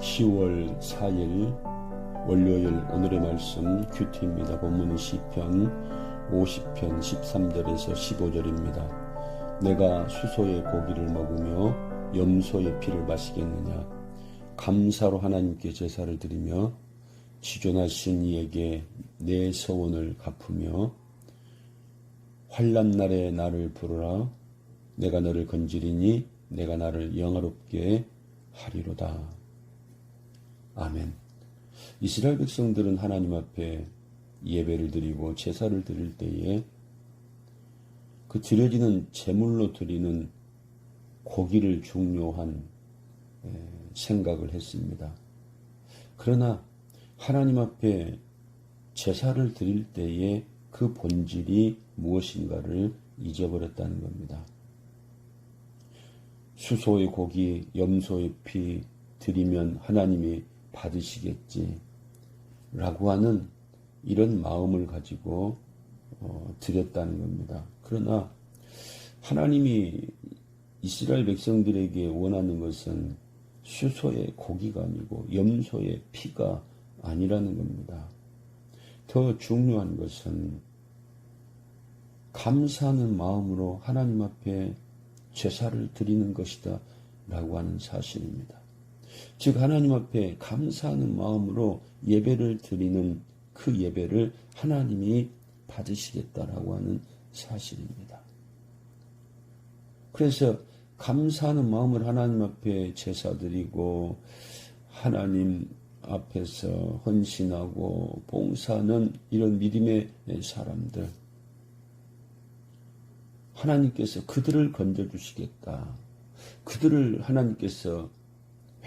10월 4일 월요일 오늘의 말씀 큐티입니다. 본문은 시편 50편 13절에서 15절입니다. 내가 수소의 고기를 먹으며 염소의 피를 마시겠느냐 감사로 하나님께 제사를 드리며 지존하신 이에게 내 서원을 갚으며 환란 날에 나를 부르라 내가 너를 건지리니 내가 나를 영화롭게 하리로다. 아멘. 이스라엘 백성들은 하나님 앞에 예배를 드리고 제사를 드릴 때에 그 드려지는 제물로 드리는 고기를 중요한 생각을 했습니다. 그러나 하나님 앞에 제사를 드릴 때에 그 본질이 무엇인가를 잊어버렸다는 겁니다. 수소의 고기, 염소의 피 드리면 하나님이 받으시겠지. 라고 하는 이런 마음을 가지고 어, 드렸다는 겁니다. 그러나 하나님이 이스라엘 백성들에게 원하는 것은 수소의 고기가 아니고 염소의 피가 아니라는 겁니다. 더 중요한 것은 감사하는 마음으로 하나님 앞에 제사를 드리는 것이다 라고 하는 사실입니다. 즉 하나님 앞에 감사하는 마음으로 예배를 드리는 그 예배를 하나님이 받으시겠다라고 하는 사실입니다. 그래서 감사하는 마음을 하나님 앞에 제사 드리고 하나님 앞에서 헌신하고 봉사하는 이런 믿음의 사람들 하나님께서 그들을 건져주시겠다. 그들을 하나님께서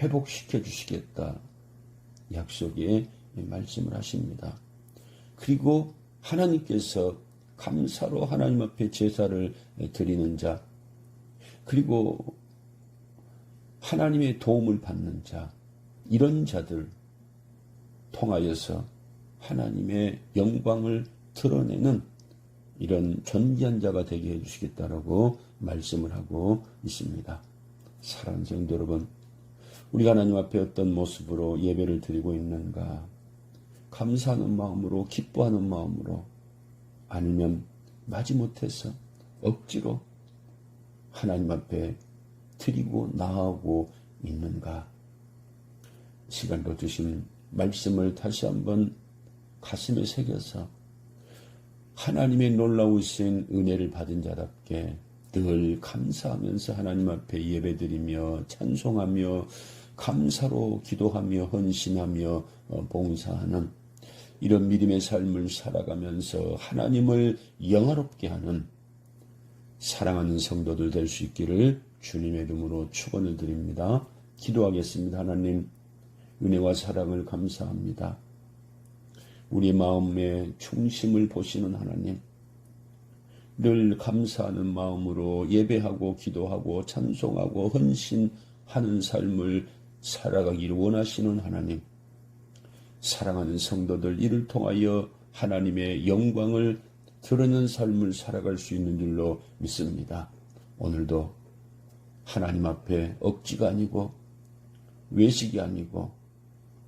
회복시켜 주시겠다. 약속에 말씀을 하십니다. 그리고 하나님께서 감사로 하나님 앞에 제사를 드리는 자, 그리고 하나님의 도움을 받는 자, 이런 자들 통하여서 하나님의 영광을 드러내는 이런 존귀한 자가 되게 해주시겠다라고 말씀을 하고 있습니다. 사랑하는 성도 여러분, 우리가 하나님 앞에 어떤 모습으로 예배를 드리고 있는가? 감사하는 마음으로, 기뻐하는 마음으로, 아니면 마지못해서 억지로 하나님 앞에 드리고 나아오고 있는가? 시간도 주신 말씀을 다시 한번 가슴에 새겨서 하나님의 놀라우신 은혜를 받은 자답게 늘 감사하면서 하나님 앞에 예배드리며 찬송하며 감사로 기도하며 헌신하며 어, 봉사하는 이런 믿음의 삶을 살아가면서 하나님을 영화롭게 하는 사랑하는 성도들 될 수 있기를 주님의 이름으로 축원을 드립니다. 기도하겠습니다. 하나님 은혜와 사랑을 감사합니다. 우리 마음의 중심을 보시는 하나님, 늘 감사하는 마음으로 예배하고 기도하고 찬송하고 헌신하는 삶을 살아가기를 원하시는 하나님, 사랑하는 성도들 이를 통하여 하나님의 영광을 드러내는 삶을 살아갈 수 있는 줄로 믿습니다. 오늘도 하나님 앞에 억지가 아니고 외식이 아니고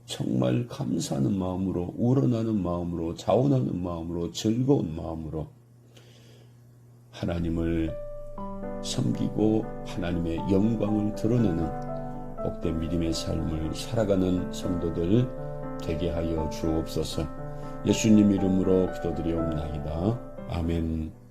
정말 감사하는 마음으로 우러나는 마음으로 자원하는 마음으로 즐거운 마음으로 하나님을 섬기고 하나님의 영광을 드러내는 복된 믿음의 삶을 살아가는 성도들 되게 하여 주옵소서 예수님 이름으로 기도드리옵나이다. 아멘.